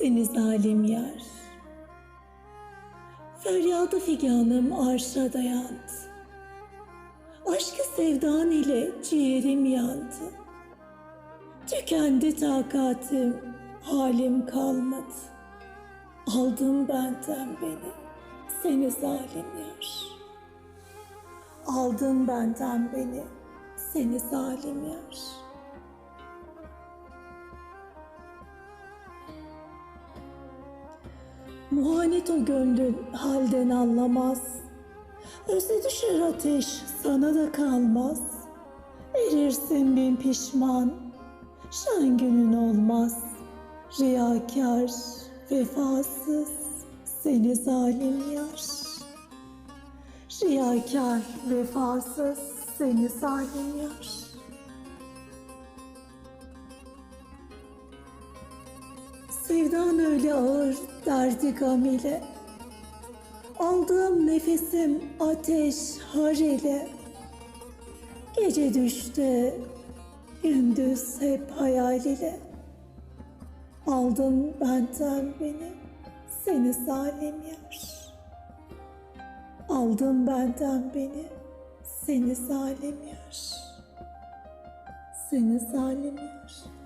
seni zalim yer. Feryadı figanım arşa dayandı. Aşkı sevdan ile ciğerim yandı. Tükendi takatim, halim kalmadı. Aldın benden beni, seni zalim yer. Aldın benden beni, seni zalim yer. Muhanet o gönlün halden anlamaz. Özle düşer ateş sana da kalmaz. Erirsin bin pişman, şen günün olmaz. Riyakar, vefasız, seni zalim yer. Riyakar, vefasız, seni zalim yer. Sevdan öyle ağır, derdi gam ile. Aldığım nefesim ateş har ile. Gece düşte, gündüz hep hayal ile. Aldın benden beni, seni zalim yer. Aldın benden beni, seni zalim yer. Seni zalim yer.